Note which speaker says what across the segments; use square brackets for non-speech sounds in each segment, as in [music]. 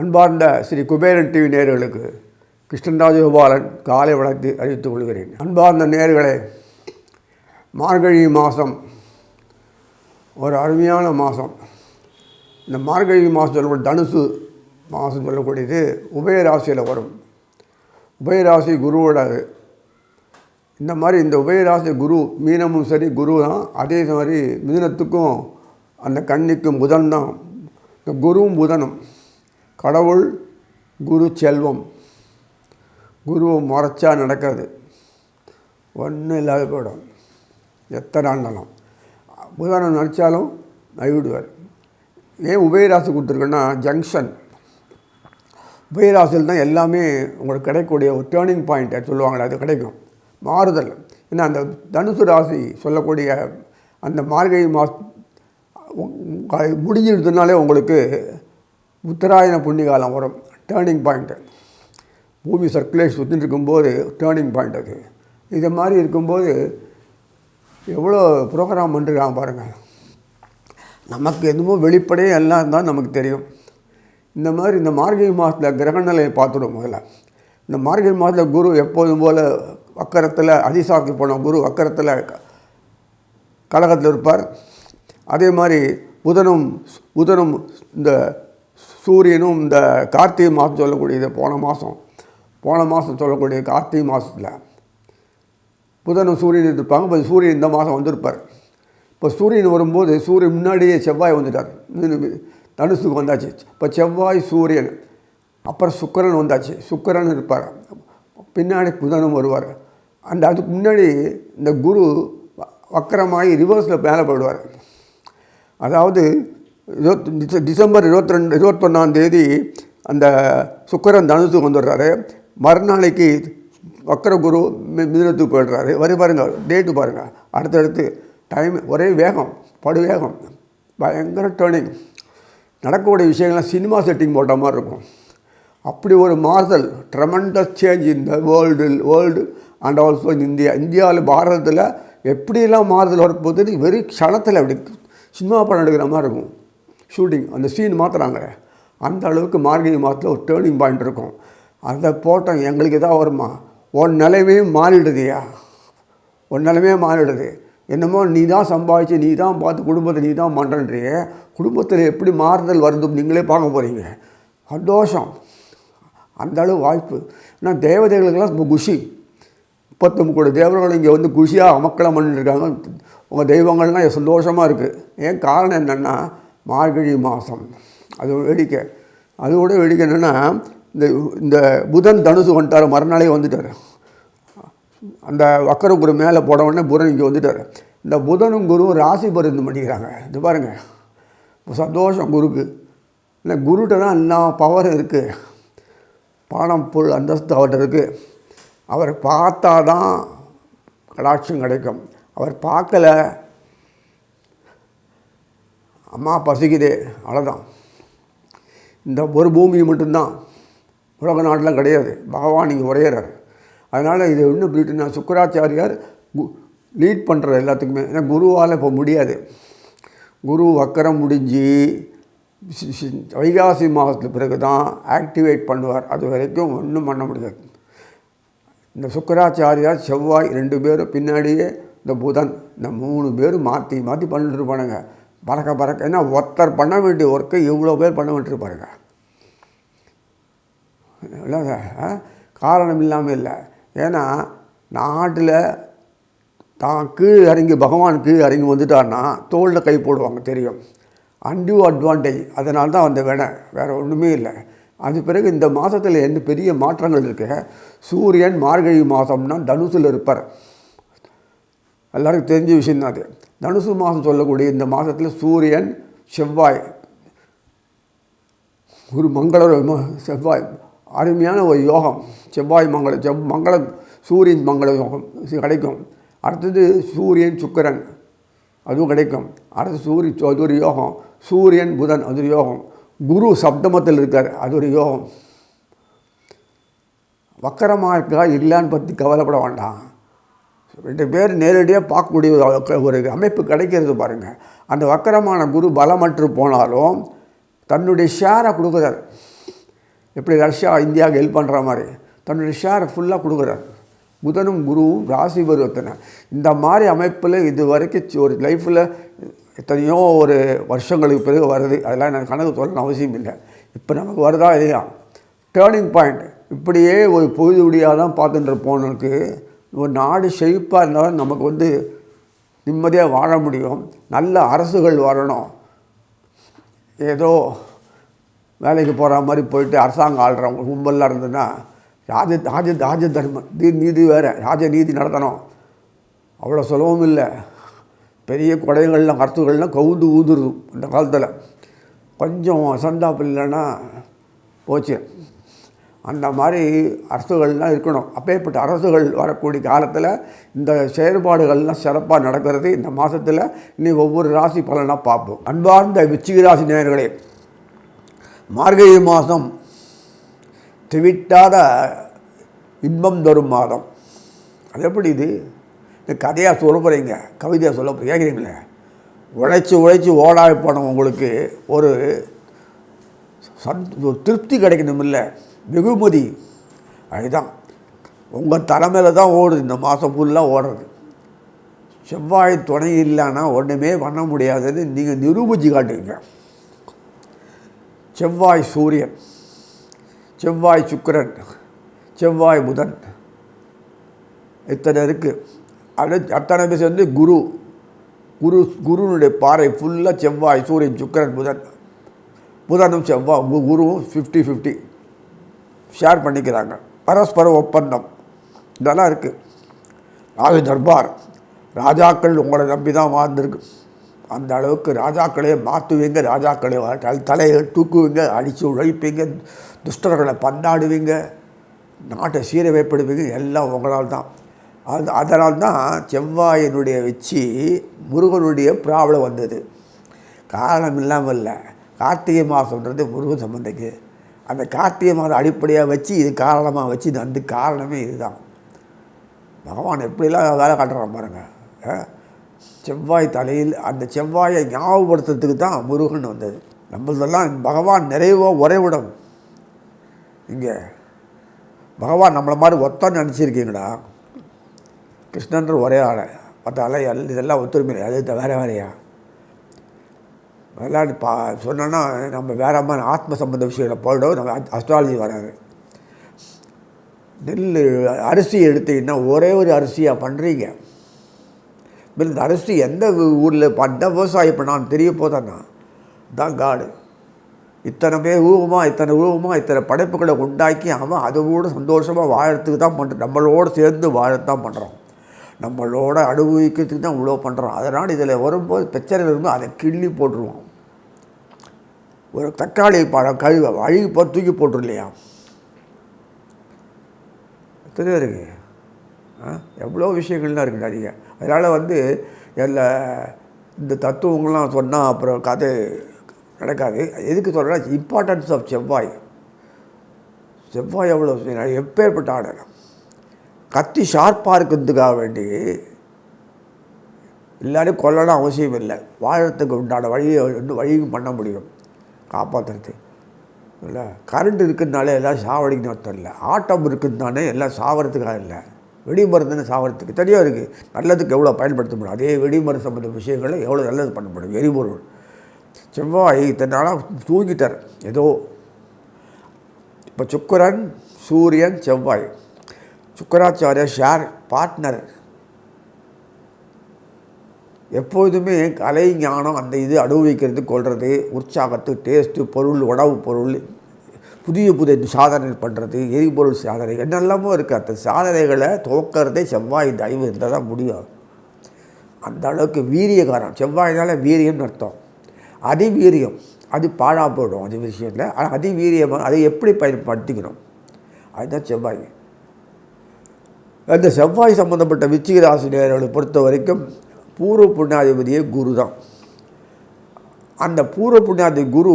Speaker 1: அன்பார்ந்த ஸ்ரீ குபேரன் டிவி நேர்களுக்கு கிருஷ்ணராஜ கோபாலன் காலை வளர்த்து அறிவித்துக் கொள்கிறேன். அன்பார்ந்த நேயர்களே மார்கழி மாதம் ஒரு அருமையான மாதம் இந்த மார்கழி மாதம் சொல்லக்கூடிய தனுசு மாதம் சொல்லக்கூடியது உபயராசியில் வரும். உபயராசி குருவோட இந்த மாதிரி இந்த உபயராசி குரு மீனமும் சரி குரு தான். அதே மாதிரி மிதினத்துக்கும் அந்த கண்ணிக்கும் புதன் தான். இந்த குருவும் புதனும். கடவுள் குரு செல்வம். குருவை முறைச்சா நடக்காது. ஒன்றும் இல்லாத போயிடும். எத்தனை ஆண்டாலும் புதனம் நினச்சாலும் நைவிடுவார் ஏன் உபயராசி கொடுத்துருக்கோன்னா ஜங்ஷன் உபயராசியில் தான் எல்லாமே உங்களுக்கு கிடைக்கக்கூடிய ஒரு டேர்னிங் பாயிண்ட்டை சொல்லுவாங்களே அது கிடைக்கும். மாறுதல். ஏன்னா அந்த தனுசு ராசி சொல்லக்கூடிய அந்த மார்கழி மாஸ் முடிஞ்சிருந்ததுனாலே உங்களுக்கு உத்தராயண புண்ணிய காலம் வரும். டேர்னிங் பாயிண்ட்டு பூமி சர்க்குலேஷன் சுற்றிட்டு இருக்கும்போது டேர்னிங் பாயிண்ட் அது. இது மாதிரி இருக்கும்போது எவ்வளோ ப்ரோக்ராம் பண்ணுறாங்க பாருங்கள் நமக்கு எதுவும் வெளிப்படையே எல்லாம் தான் நமக்கு தெரியும். இந்த மாதிரி இந்த மார்கழி மாதத்தில் கிரகநிலையை பார்த்துடும் முதல்ல. இந்த மார்கழி மாதத்தில் குரு எப்போதும் போல் வக்கரத்தில் அதிசாக்கு போன குரு வக்கரத்தில் கழகத்தில் இருப்பார் அதே மாதிரி புதனும் புதனும் இந்த சூரியனும் இந்த கார்த்திகை மாதம் சொல்லக்கூடியது போன மாதம். போன மாதம் சொல்லக்கூடிய கார்த்திகை மாதத்தில் புதனும் சூரியன் இருப்பாங்க இப்போ சூரியன் இந்த மாதம் வந்திருப்பார். இப்போ சூரியன் வரும்போது சூரியன் முன்னாடியே செவ்வாய் வந்துட்டார். தனுசுக்கு வந்தாச்சு. இப்போ செவ்வாய் சூரியன் அப்புறம் சுக்கரன் வந்தாச்சு. சுக்கரன் இருப்பார். பின்னாடி புதனும் வருவார். அந்த அதுக்கு முன்னாடி இந்த குரு வக்கரமாகி ரிவர்ஸில் மேலே போயிடுவார். அதாவது இருபத்தி டிச- டிசம்பர் இருபத்தி ரெண்டு இருபத்தொன்னாம் தேதி அந்த சுக்கரன் தனுசுக்கு வந்துடுறாரு. மறுநாளைக்கு வக்கர குரு மிதனத்துக்கு போயிடுறாரு. வரி பாருங்கள் டேட்டு பாருங்கள் அடுத்தடுத்து டைம் ஒரே வேகம் படு வேகம் பயங்கர டேர்னிங் நடக்கக்கூடிய விஷயங்கள்லாம் சினிமா செட்டிங் போட்ட மாதிரி இருக்கும். அப்படி ஒரு மாறுதல் ட்ரமண்டஸ் சேஞ்ச் இந்த world world and also in India இந்தியாவில் பாரதத்தில் எப்படியெல்லாம் மாறுதல் வரப்போகுது வெறி க்ஷணத்தில் அப்படி சினிமா படம் எடுக்கிற மாதிரி இருக்கும். ஷூட்டிங் அந்த சீன் மாற்றுறாங்க அந்த அளவுக்கு மார்கழி மாதத்தில் ஒரு டேர்னிங் பாயிண்ட் இருக்கும். அதை போட்டோம் எங்களுக்கு எதாவது வருமா? உன் நிலைமையும் மாறிடுதுயா உன் நிலைமையே மாறிடுது. என்னமோ நீ தான் சம்பாதிச்சு நீ தான் பார்த்து குடும்பத்தை நீ தான் பண்ணுறன்றியே குடும்பத்தில் எப்படி மாறுதல் வருது நீங்களே பார்க்க போகிறீங்க சந்தோஷம். அந்த அளவு வாய்ப்பு. ஏன்னா தேவதைகளுக்கெல்லாம் ரொம்ப குஷி. முப்பத்தொம்பது கோடி தேவர்கள் இங்கே வந்து குஷியாக அமக்கலம் பண்ணிட்டுருக்காங்க. உங்கள் தெய்வங்கள்லாம் சந்தோஷமாக இருக்குது ஏன் காரணம் என்னென்னா மார்கழி மாதம். அது வேடிக்கை. அதோட வேடிக்கை என்னென்னா இந்த இந்த புதன் தனுசு வந்துட்டார் மறுநாளே வந்துட்டார். அந்த வக்கர குரு மேலே போட உடனே புதன் இங்கே வந்துட்டார். இந்த புதனும் குருவும் ராசி பருந்து பண்ணிக்கிறாங்க. இது பாருங்கள் சந்தோஷம் குருக்கு. இல்லை குருகிட்ட தான் எல்லா பவரும் இருக்குது பணம் புல் அந்தஸ்து அவர்கிட்ட இருக்குது அவர் பார்த்தா தான் கடாட்சம் கிடைக்கும். அவர் பார்க்கல. அம்மா பசிக்குதே. அவ்வளோதான் இந்த ஒரு பூமி மட்டும்தான். உலக நாட்டிலாம் கிடையாது. பகவான் இங்கே உரையிறார் அதனால் இது இன்னும் இப்படின்னா சுக்கராச்சாரியார் லீட் பண்ணுற எல்லாத்துக்குமே. ஏன்னா குருவால் இப்போ முடியாது. குரு வக்கரம் முடிஞ்சு வைகாசி மாதத்துக்கு பிறகு தான் ஆக்டிவேட் பண்ணுவார். அது வரைக்கும் ஒன்றும் பண்ண முடியாது. இந்த சுக்கராச்சாரியார் செவ்வாய் ரெண்டு பேரும் பின்னாடியே இந்த புதன் இந்த மூணு பேரும் மாற்றி மாற்றி பண்ணிட்டுருப்பானுங்க பறக்க பறக்க ஏன்னா ஒருத்தர் பண்ண வேண்டிய ஒர்க்கை இவ்வளோ பேர் பண்ண வேண்டியிருப்பாருங்க இல்லைங்க காரணம் இல்லாமல் இல்லை. ஏன்னா நாட்டில் தான் கீழ் இறங்கி பகவான் கீழ் இறங்கி வந்துட்டார்னா தோளில் கை போடுவாங்க தெரியும். Undue advantage. அதனால தான் அந்த வேணை வேறு ஒன்றுமே இல்லை. அது பிறகு இந்த மாதத்தில் என்ன பெரிய மாற்றங்கள் இருக்கு? சூரியன் மார்கழி மாதம்னா தனுசில் இருப்பார். எல்லாருக்கும் தெரிஞ்ச விஷயம் தான் அது. தனுசு மாதம் சொல்லக்கூடிய இந்த மாதத்தில் சூரியன் செவ்வாய் ஒரு மங்கள செவ்வாய் அருமையான ஒரு யோகம். செவ்வாய் மங்கள செவ் மங்களம் சூரியன் மங்கள யோகம் கிடைக்கும். அடுத்தது சூரியன் சுக்கிரன் அதுவும் கிடைக்கும். அடுத்து சூரிய அது ஒரு யோகம். சூரியன் புதன் அது ஒரு யோகம். குரு சப்தமத்தில் இருக்கார். அது ஒரு யோகம். வக்கரமாக இருக்கா? இல்லைன்னு பற்றி கவலைப்பட வேண்டாம். ரெண்டு பேர் நேரடியாக பார்க்கக்கூடிய ஒரு ஒரு அமைப்பு கிடைக்கிறது பாருங்கள் அந்த வக்கரமான குரு பலமற்று போனாலும் தன்னுடைய ஷேரை கொடுக்குறாரு. எப்படி ரஷ்யா இந்தியாவுக்கு ஹெல்ப் பண்ணுற மாதிரி. தன்னுடைய ஷேரை ஃபுல்லாக கொடுக்குறாரு. புதனும் குருவும் ராசி பருவத்தனை இந்த மாதிரி அமைப்பில் இது வரைக்கும் ஒரு லைஃப்பில் எத்தனையோ ஒரு வருஷங்களுக்கு பிறகு வருது. அதெல்லாம் நான் கணக்கு சொல்லணும் அவசியம் இல்லை. இப்போ நமக்கு வருதா இல்லையா? டேர்னிங் பாயிண்ட் இப்படியே ஒரு பொழுது விடியாக தான் பார்த்துட்டு போனதுக்கு ஒரு நாடு செழிப்பாக இருந்தாலும் நமக்கு வந்து நிம்மதியாக வாழ முடியும். நல்ல அரசுகள் வரணும். ஏதோ வேலைக்கு போகிற மாதிரி போயிட்டு அரசாங்கம் ஆள்றவங்க கும்பலாக இருந்ததுன்னா ராஜ ராஜ ராஜ தர்மம் நீதி வேறு. ராஜ நீதி நடத்தணும். அவ்வளோ சுலபம் இல்லை. பெரிய குடைகள்லாம் கருத்துக்கள்லாம் கவுந்து ஊதுருது இந்த காலத்தில். கொஞ்சம் அசந்தாப்பு இல்லைன்னா போச்சு. அந்த மாதிரி அரசுகள்லாம் இருக்கணும். அப்பேற்பட்ட அரசுகள் வரக்கூடிய காலத்தில் இந்த செயற்பாடுகள்லாம் சிறப்பாக நடக்கிறது. இந்த மாதத்தில் இனி ஒவ்வொரு ராசி பலனாக பார்ப்போம். அன்பார்ந்த விச்சிக ராசி நேயர்களே மார்கழி மாதம் திவிட்டாத இன்பம் தரும் மாதம். அது எப்படி இது? இந்த கதையாக சொல்ல போகிறீங்க கவிதையாக சொல்ல போகிறீங்க கேட்குறீங்களே உழைச்சி உழைச்சி ஓடாய் போன உங்களுக்கு ஒரு சந்த் ஒரு திருப்தி கிடைக்கணும் இல்லை வெகுமதி. அதுதான். உங்கள் தலைமையில் தான் ஓடுது இந்த மாதம் ஃபுல்லாக ஓடுறது. செவ்வாய் துணை இல்லைன்னா ஒன்றுமே பண்ண முடியாதுன்னு நீங்கள் நிரூபித்து காட்டுவீங்க. செவ்வாய் சூரியன் செவ்வாய் சுக்கிரன் செவ்வாய் புதன். இத்தனை இருக்குது அது அத்தனை பேசி வந்து குரு. குரு குருனுடைய பாறை ஃபுல்லாக செவ்வாய் சூரியன் சுக்கரன் புதன். புதனும் செவ்வாய் கு- குருவும் ஃபிஃப்டி ஃபிஃப்டி ஷேர் பண்ணிக்கிறாங்க. பரஸ்பர ஒப்பந்தம். இதெல்லாம் இருக்குது ராஜ தர்பார். ராஜாக்கள் உங்களை நம்பி தான் வாழ்ந்துருக்கு. அந்த அளவுக்கு ராஜாக்களே மாற்றுவீங்க ராஜாக்களே தலையை தூக்குவீங்க அடித்து உழைப்பீங்க துஷ்டர்களை பந்தாடுவீங்க நாட்டை சீரமைப்படுவீங்க எல்லாம் உங்களால் தான். அது அதனால் தான் செவ்வாயினுடைய வச்சு முருகனுடைய ப்ராப்ளம் வந்தது. காரணம் இல்லாமல் இல்லை கார்த்திகை மாதம்ன்றது முருகன் சம்பந்தக்கு. அந்த கார்த்திகை மாதம் அடிப்படையாக வச்சு இது காரணமாக வச்சு இது அந்த காரணமே இதுதான். பகவான் எப்படிலாம் வேலை காட்டுறான் பாருங்கள் செவ்வாய் தலையில் அந்த செவ்வாயை ஞாபகப்படுத்துறதுக்கு தான் முருகன் வந்தது. நம்மளதெல்லாம் பகவான் நிறைவாக உறைவிடம் இங்கே. பகவான் நம்மளை மாதிரி ஒத்தன்னு நினச்சிருக்கீங்களா கிருஷ்ணன்ற ஒரே ஆளை மற்ற அலை எல் இதெல்லாம் ஒத்துரிமை அது வேறு வேறையா? அதெல்லாம் பா சொன்னோன்னா நம்ம வேற மாதிரி ஆத்ம சம்பந்த விஷயங்களை போயிடும் நம்ம அஸ்ட்ராலஜி வராது. நெல் அரிசி எடுத்தீங்கன்னா ஒரே ஒரு அரிசியாக பண்ணுறீங்க இந்த அரிசி எந்த ஊரில் பண்ண விவசாயம் நான் தெரிய போதாண்ணா தான் காடு. இத்தனை பேர் ஊகமாக இத்தனை ஊகமாக இத்தனை படைப்புகளை உண்டாக்கி அவன் அதோட சந்தோஷமாக வாழறதுக்கு தான் பண்ணுறோம் நம்மளோட சேர்ந்து வாழத்தான் பண்ணுறோம் நம்மளோட அனுபவிக்கிறதுக்கு தான் இவ்வளோ பண்ணுறோம். அதனால் இதில் வரும்போது பிரச்சனை வரும்போது அதை கிள்ளி போட்டுருவோம். ஒரு தக்காளி பழம் கழுவ அழுகி போ தூக்கி போட்டுரும் இல்லையா எத்தனையோ இருக்குது ஆ? எவ்வளோ விஷயங்கள்லாம் இருக்குது நிறைய அதனால் வந்து எல்லா இந்த தத்துவங்கள்லாம் சொன்னால் அப்புறம் கதை நடக்காது. எதுக்கு சொல்கிறேன் இம்பார்ட்டன்ஸ் ஆஃப் செவ்வாய். செவ்வாய் எவ்வளோ எப்பேற்பட்ட ஆடலாம். கத்தி ஷார்ப்பாக இருக்கிறதுக்காக வேண்டி எல்லாரையும் கொல்லணும் அவசியம் இல்லை. வாழறதுக்கு உண்டான வழியை ரெண்டு வழியும் பண்ண முடியும். காப்பாற்றுறது இல்லை? கரண்ட் இருக்குதுனாலே எல்லாம் சாவடிக்கணும் அர்த்தம் இல்லை. ஆட்டம் இருக்குதுனாலே எல்லாம் சாவறதுக்காக இல்லை. வெடி மருந்துன்னு சாவறதுக்கு? தனியாக இருக்குது நல்லதுக்கு எவ்வளோ பயன்படுத்த முடியும்? அதே வெடி மருந்து சம்மந்த விஷயங்களை எவ்வளோ நல்லது பண்ண முடியும்? எரிபொருள். செவ்வாய் இத்தனை நாளாக தூங்கிட்டார். ஏதோ. இப்போ சுக்கரன் சூரியன் செவ்வாய். Shukracharya share partner. எப்போதுமே கலை ஞானம் அந்த இது அனுபவிக்கிறது கொள்வது உற்சாகத்து டேஸ்ட்டு பொருள் உணவு பொருள் புதிய புதிய சாதனை பண்ணுறது எரிபொருள் சாதனை என்னெல்லாமோ இருக்குது அந்த சாதனைகளை துவக்கிறதே செவ்வாய் தயவு இருந்தால் தான் முடியும். அந்த அளவுக்கு வீரியகாரம். செவ்வாயினால் வீரியம்னு அர்த்தம். அதிவீரியம். அது பாழா போயிடும் அது விஷயத்தில். ஆனால் அதிவீரியமாக அதை எப்படி பயன்படுத்திக்கணும்? அதுதான் செவ்வாய். அந்த செவ்வாய் சம்பந்தப்பட்ட விச்சிக ராசி பொறுத்த வரைக்கும் பூர்வ புண்ணியாதிபதியே குரு தான். அந்த பூர்வ புண்ணியாதி குரு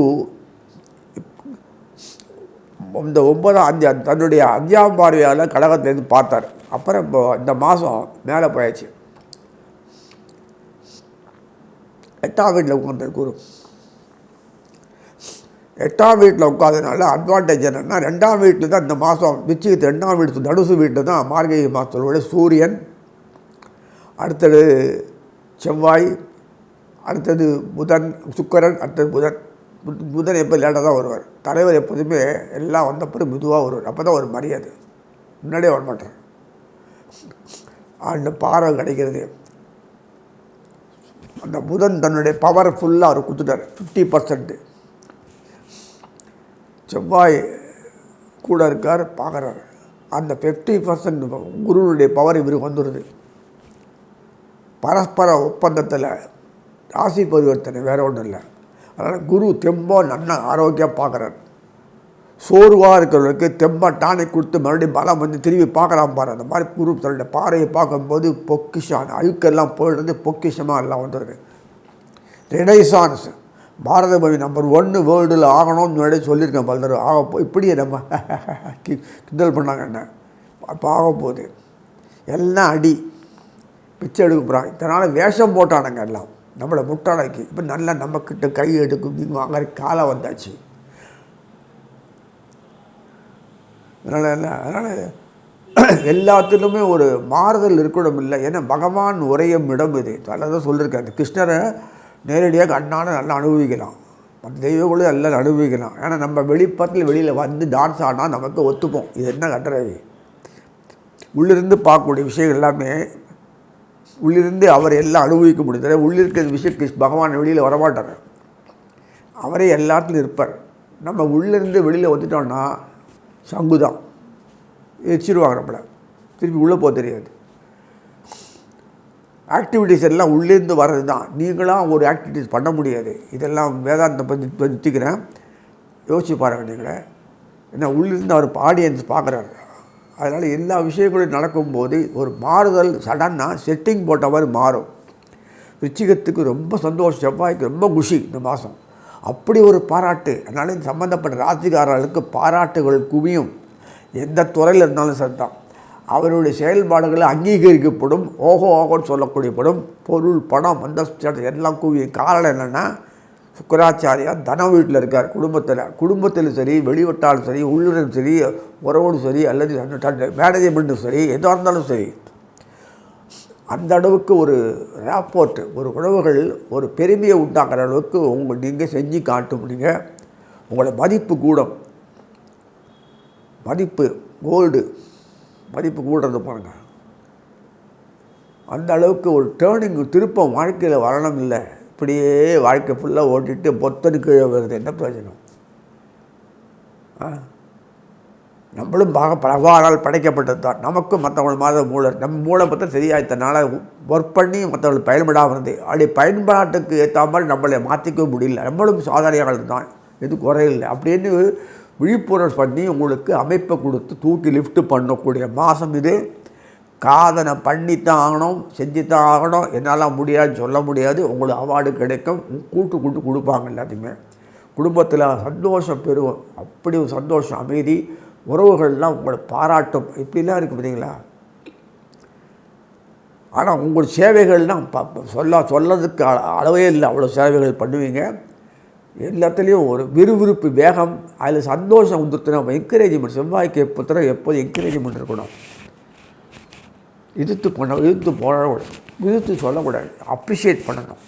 Speaker 1: இந்த ஒன்பதாம் அஞ்சு தன்னுடைய அஞ்சாம் பார்வையால் கடகத்திலேருந்து பார்த்தார். அப்புறம் இப்போ இந்த மாதம் மேலே போயாச்சு. எட்டாம் வீட்டில் உட்காந்து குரு. எட்டாம் வீட்டில் உட்காதனால அட்வான்டேஜ் என்னென்னா ரெண்டாம் வீட்டில் தான் இந்த மாதம் நிச்சயத்து ரெண்டாம் வீட்டு தனுசு வீட்டில் தான் மார்கழி மாதத்தோட சூரியன் அடுத்தது செவ்வாய் அடுத்தது புதன் சுக்கரன் அடுத்தது புதன். புத்- புதன் எப்போ லேட்டாக தான் வருவார். தலைவர் எப்போதுமே எல்லாம் வந்த பிறகு மெதுவாக வருவார். அப்போ தான் ஒரு மரியாதை. முன்னாடியே வர மாட்டார் அந்த பாறை கிடைக்கிறது. அந்த புதன் தன்னுடைய பவர் ஃபுல்லாக அவர் கொடுத்துட்டார். ஃபிஃப்டி பர்சன்ட்டு செவ்வாய் கூட இருக்கார் பார்க்குறாரு. அந்த ஃபிஃப்டி பர்சன்ட் குருவனுடைய பவர் இவருக்கு வந்துடுது பரஸ்பர ஒப்பந்தத்தில் ராசி பரிவர்த்தனை வேறு ஒன்றும் இல்லை. அதனால் குரு தெம்பா நல்ல ஆரோக்கியம் பார்க்குறாரு. சோர்வாக இருக்கிறவங்களுக்கு தெம்பாக டானிக் கொடுத்து மறுபடியும் பலம் வந்து திரும்பி பார்க்கலாம் பாரு. அந்த மாதிரி குரு தன்னுடைய பாறையை பார்க்கும்போது பொக்கிஷான் அழுக்கெல்லாம் போயிடுறது பொக்கிஷமாக எல்லாம் வந்துடுது ரெனைசான்ஸ் பாரத மொழி நம்பர் ஒன்று வேர்ல்டில் ஆகணும்னு முன்னாடி சொல்லியிருக்கேன் பல்தர் ஆக போ இப்படியே நம்ம [laughs] கி- கிண்டல் பண்ணாங்க என்ன? அப்போ ஆக போகுது. எல்லாம் அடி. பிச்சை எடுக்க போகிறாங்க இதனால் வேஷம் போட்டானுங்க எல்லாம். நம்மளை முட்டாளாக்கி. இப்போ நல்லா நம்மக்கிட்ட கை எடுக்கும் நீங்கள் வாங்குற காலம் வந்தாச்சு. அதனால் என்ன? அதனால் [clears throat] எல்லாத்திலுமே ஒரு மாறுதல் இருக்கணும் இல்லை ஏன்னா பகவான் உரையும் இடம் இது. அதில் தான் சொல்லியிருக்கேன். அந்த கிருஷ்ணரை நேரடியாக கண்ணான நல்லா அனுபவிக்கலாம். மற்ற தெய்வங்களும் எல்லாம் அனுபவிக்கலாம். ஏன்னா நம்ம வெளிப்பத்தில் வெளியில் வந்து டான்ஸ் ஆடினா நமக்கு ஒத்துப்போம். இது என்ன கட்டுறது உள்ளிருந்து பார்க்கக்கூடிய விஷயங்கள் எல்லாமே உள்ளிருந்து அவர் எல்லாம் அனுபவிக்க முடியுது உள்ளிருக்கிற விஷயம் கிருஷ் பகவான் வெளியில் வரமாட்டார். அவரே எல்லாத்துலையும் இருப்பார். நம்ம உள்ளிருந்து வெளியில் வந்துட்டோம்னா சங்கு தான் எச்சிருவாங்க நம்மளை. திருப்பி உள்ளே போக தெரியாது. ஆக்டிவிட்டீஸ் எல்லாம் உள்ளேருந்து வர்றது தான் நீங்களாம் ஒரு ஆக்டிவிட்டீஸ் பண்ண முடியாது. இதெல்லாம் வேதாந்தம் பற்றி பற்றிக்கிறேன் யோசிச்சு பாருங்கள் நீங்களே. ஏன்னா உள்ளிருந்து அவர் ஆடியன்ஸ் பார்க்குறாரு அதனால் எல்லா விஷயங்களும் நடக்கும்போது ஒரு மாறுதல் சடனாக செட்டிங் போட்ட மாதிரி மாறும். ரிச்சிகத்துக்கு ரொம்ப சந்தோஷம் செவ்வாய்க்கு ரொம்ப குஷி இந்த மாதம் அப்படி ஒரு பாராட்டு. அதனால் இந்த சம்மந்தப்பட்ட ராசிக்காரர்களுக்கு பாராட்டுகள் குவியும். எந்த துறையில் இருந்தாலும் சரிதான். அவருடைய செயல்பாடுகள் அங்கீகரிக்கப்படும் ஓஹோ ஓகோன்னு சொல்லக்கூடியப்படும் பொருள் பணம் அந்தஸ்து எல்லாம் கூவிய காரணம் என்னென்னா சுக்கராச்சாரியா தன வீட்டில் இருக்கார் குடும்பத்தில் குடும்பத்திலும் சரி வெளிவட்டாலும் சரி உள்ளுடன் சரி உறவோடும் சரி அல்லது மேனேஜ்மெண்ட்டும் சரி எதாக இருந்தாலும் சரி. அந்த அளவுக்கு ஒரு ரேப்போர்ட் ஒரு உறவுகள் ஒரு பெருமையை உண்டாக்குற அளவுக்கு உங்கள் நீங்கள் செஞ்சு காட்டும் நீங்கள் உங்களை மதிப்பு கூடும். மதிப்பு கோல்டு மதிப்பு கூடுறது பாருங்க. அந்த அளவுக்கு ஒரு டேர்னிங் திருப்பம் வாழ்க்கையில் வரணும் இல்லை. இப்படியே வாழ்க்கை ஃபுல்லாக ஓட்டிட்டு பொத்தனு கீழே வருது என்ன பிரயோஜனம்? ஆ? நம்மளும் பாக பகவானால் படைக்கப்பட்டது தான். நமக்கும் மற்றவங்க மாதிரி மூளை நம்ம மூளை பார்த்தா சரியாயிட்டனால ஒர்க் பண்ணி மற்றவங்களுக்கு பயன்படாமல் இருந்து அப்படி பயன்பாட்டுக்கு ஏற்ற மாதிரி நம்மளை மாற்றிக்க முடியல. நம்மளும் சாதாரியாளர் தான். எதுவும் குறையில்லை. அப்படின்னு விழிப்புணர்வு பண்ணி உங்களுக்கு அமைப்பை கொடுத்து தூக்கி லிஃப்ட் பண்ணக்கூடிய மாதம் இது. காதனை பண்ணித்தான் ஆகணும் செஞ்சுத்தான் ஆகணும். என்னால் முடியாதுன்னு சொல்ல முடியாது. உங்களுக்கு அவார்டு கிடைக்கும். கூட்டு கூட்டு கொடுப்பாங்க எல்லாத்தையுமே. குடும்பத்தில் சந்தோஷம் பெறுவோம். அப்படி ஒரு சந்தோஷம் அமைதி உறவுகள்லாம் உங்களை பாராட்டும். இப்படிலாம் இருக்குது பார்த்தீங்களா ஆனால் உங்கள் சேவைகள்லாம் ப- சொல்ல சொல்லதுக்கு அளவே இல்லை. அவ்வளோ சேவைகள் பண்ணுவீங்க. எல்லாத்துலேயும் ஒரு விறுவிறுப்பு வேகம் அதில் சந்தோஷம் வந்துட்டுனா என்கரேஜ்மெண்ட் செவ்வாய்க்கு எப்போ எப்போதும் என்கரேஜ்மெண்ட் இருக்கணும். எதிர்த்து பண்ண எதிர்த்து போடக்கூடாது. எதிர்த்து சொல்லக்கூடாது. அப்ரிஷியேட் பண்ணணும்.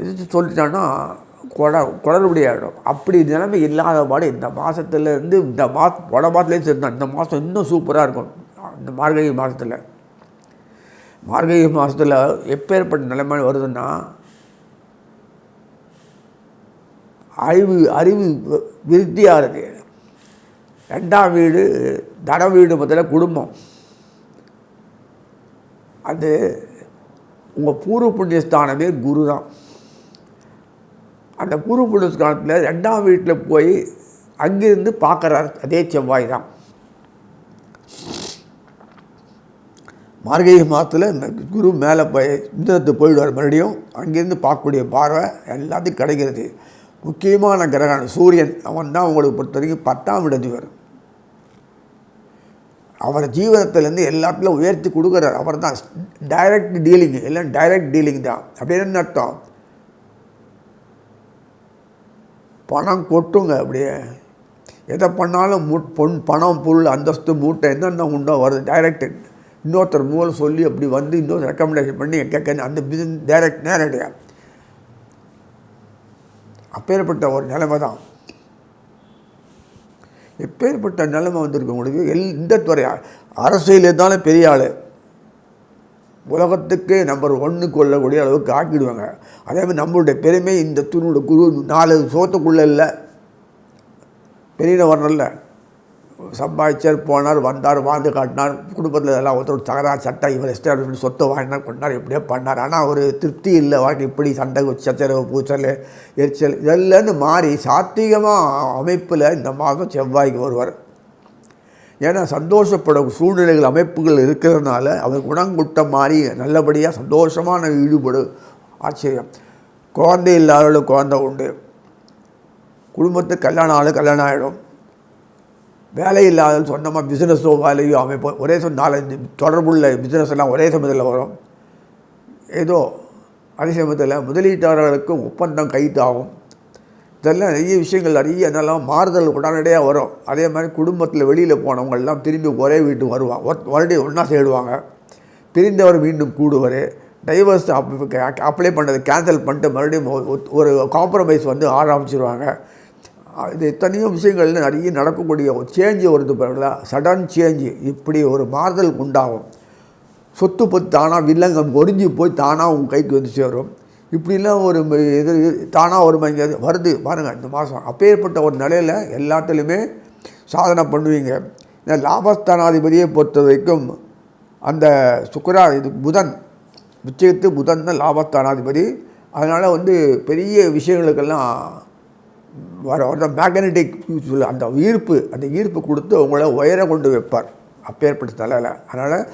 Speaker 1: எதிர்த்து சொல்லிட்டான்னா குட குளறுபடி ஆகிடும் அப்படி நிலைமை இல்லாத பாடு இந்த மாதத்துலேருந்து இந்த மாதம் போன மாதத்துலேருந்து சரி இந்த மாதம் இன்னும் சூப்பராக இருக்கும். இந்த மார்கழி மாதத்தில் மார்கழி மாதத்தில் எப்பேற்பட்ட நிலைமை வருதுன்னா அறிவு அறிவு விருத்தியாக இருக்குது ரெண்டாம் வீடு தன வீடு முதல்ல குடும்பம். அது உங்கள் பூர்வ புண்ணியஸ்தானமே குரு தான் அந்த பூர்வ புண்ணியஸ்தானத்தில் ரெண்டாம் வீட்டில் போய் அங்கிருந்து பார்க்குறார் அதே செவ்வாய் தான். மார்கழி மாதத்தில் குரு மேலே போய் இந்திரத்து போயிடுவார் மறுபடியும் அங்கேருந்து பார்க்கக்கூடிய பார்வை எல்லாத்தையும் கிடைக்கிறது. முக்கியமான கிரகம் சூரியன் அவன் தான் உங்களுக்கு பொறுத்த வரைக்கும் பத்தாம் இடதிவர். அவர் ஜீவனத்திலேருந்து எல்லாத்துலையும் உயர்த்தி கொடுக்குறார். அவர் தான் டைரக்ட் டீலிங்கு எல்லாம் டைரக்ட் டீலிங் தான். அப்படின்னு என்ன அர்த்தம்? பணம் கொட்டுங்க அப்படியே. எதை பண்ணாலும் மூட் பொன் பணம் பொருள் அந்தஸ்து மூட்டை என்னென்ன உண்டோ வருது. டைரக்ட் இன்னொருத்தர் மூலம் சொல்லி அப்படி வந்து இன்னொரு ரெக்கமெண்டேஷன் பண்ணி கேட்க அந்த பிசினஸ் டைரக்ட் நேரடியாக அப்பேற்பட்ட ஒரு நிலைமை தான். எப்பேற்பட்ட நிலைமை வந்திருக்கு உங்களுக்கு? எல் இந்த துறை அரசியல் இருந்தாலும் பெரிய ஆள். உலகத்துக்கே நம்பர் ஒன்று கொள்ளக்கூடிய அளவுக்கு ஆக்கிடுவாங்க. அதே மாதிரி நம்மளுடைய பெருமை இந்த துணோட குரு நாலு சோத்துக்குள்ளே இல்லை. பெரிய வரணும்ல சம்பாதிச்சார் போனார் வந்தார் வாழ்ந்து காட்டினார். குடும்பத்தில் எல்லாம் ஒருத்தர் தகராறு சட்டை இவர் எஸ்டாப்ளிஷ்மெண்ட் சொத்தை வாங்கினார் கொண்டார் எப்படியோ பண்ணார். ஆனால் ஒரு திருப்தி இல்லை வாழ்க்கை இப்படி சண்டை சச்சரவு பூச்சல் எரிச்சல் இதெல்லாம் மாறி சாத்திகமாக அமைப்பில் இந்த மாதம் செவ்வாய்க்கு வருவார். ஏன்னா சந்தோஷப்படும் சூழ்நிலைகள் அமைப்புகள் இருக்கிறதுனால அவர் குணங்குட்ட மாறி நல்லபடியாக சந்தோஷமான ஈடுபடு ஆச்சரியம். குழந்தை இல்லாதவர்களுக்கு குழந்தை உண்டு. குடும்பத்துக்கு கல்யாணம் ஆளு கல்யாணம் ஆகிடும் வேலை இல்லாத சொந்தமாக பிஸ்னஸோ வேலையோ அமைப்போ ஒரே சொந்த நாலஞ்சு தொடர்புள்ள பிஸ்னஸ் எல்லாம் ஒரே சமயத்தில் வரும். ஏதோ அதே சமயத்தில் முதலீட்டாளர்களுக்கும் ஒப்பந்தம் கைத்தாகும் இதெல்லாம் நிறைய விஷயங்கள் நிறைய அதெல்லாம் மாறுதல் உடனடியாக வரும். அதே மாதிரி குடும்பத்தில் வெளியில் போனவங்கள்லாம் திரும்பி ஒரே வீட்டுக்கு வருவாங்க ஒரு மறுபடியும் ஒன்றா சேருவாங்க. பிரிந்தவர் மீண்டும் கூடுவார். டைவர்ஸ் அப்ளை பண்ணுறது கேன்சல் பண்ணிட்டு மறுபடியும் ஒரு- ஒரு காம்ப்ரமைஸ் வந்து ஆரம்பிச்சிருவாங்க. இது எத்தனையோ விஷயங்கள் நிறைய நடக்கக்கூடிய ஒரு சேஞ்சு வருது பாருங்களா? சடன் சேஞ்சு இப்படி ஒரு மாறுதல் உண்டாகும். சொத்து பத்து தானாக வில்லங்கம் ஒரிஞ்சு போய் தானாக உங்கள் கைக்கு வந்து சேரும். இப்படிலாம் ஒரு இது தானாக ஒரு இங்கே வருது. பாருங்கள் இந்த மாதம் அப்பேற்பட்ட ஒரு நிலையில் எல்லாத்துலேயுமே சாதனை பண்ணுவீங்க. இந்த லாபஸ்தானாதிபதியை பொறுத்த வரைக்கும் அந்த சுக்கரா இது புதன் உச்சயத்து புதன் தான் லாபஸ்தானாதிபதி. அதனால் வந்து பெரிய விஷயங்களுக்கெல்லாம் வர அந்த மேக்னெட்டிக் சொல்ல அந்த ஈர்ப்பு அந்த ஈர்ப்பு கொடுத்து உங்களை உயர கொண்டு வைப்பார். அப்பேற்பட்ட தலையில் அதனால்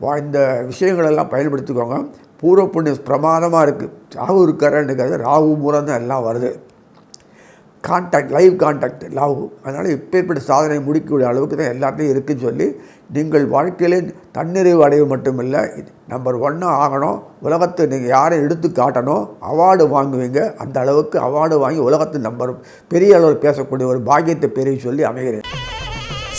Speaker 1: வா- இந்த விஷயங்களெல்லாம் பயன்படுத்திக்கோங்க. பூர்வ புண்ணியம் பிரமாதமாக இருக்குது ராகு இருக்காரன்னுக்காது ராகு மூலம் தான் எல்லாம் வருது. கான்டாக்ட் லைவ் கான்டாக்ட் ராகு அதனால் இப்பேற்பட்ட சாதனை முடிக்கக்கூடிய அளவுக்கு தான் எல்லாத்தையும் இருக்குதுன்னு சொல்லி நீங்கள் வாழ்க்கையிலே தன்னிறைவு அடைவு மட்டுமில்லை நம்பர் ஒன்னாக ஆகணும். உலகத்தை நீங்கள் யாரை எடுத்து காட்டணும் அவார்டு வாங்குவீங்க. அந்த அளவுக்கு அவார்டு வாங்கி உலகத்து நம்பர் பெரிய அளவில் பேசக்கூடிய ஒரு பாக்கியத்தை பெரிய சொல்லி அமைகிறேன்.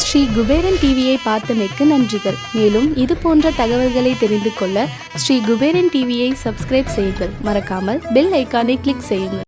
Speaker 2: ஸ்ரீ குபேரன் டிவியை பார்த்தமைக்கு நன்றிகள். மேலும் இது போன்ற தகவல்களை தெரிந்து கொள்ள ஸ்ரீ குபேரன் டிவியை சப்ஸ்கிரைப் செய்யுங்கள். மறக்காமல் பெல் ஐக்கானை கிளிக் செய்யுங்கள்.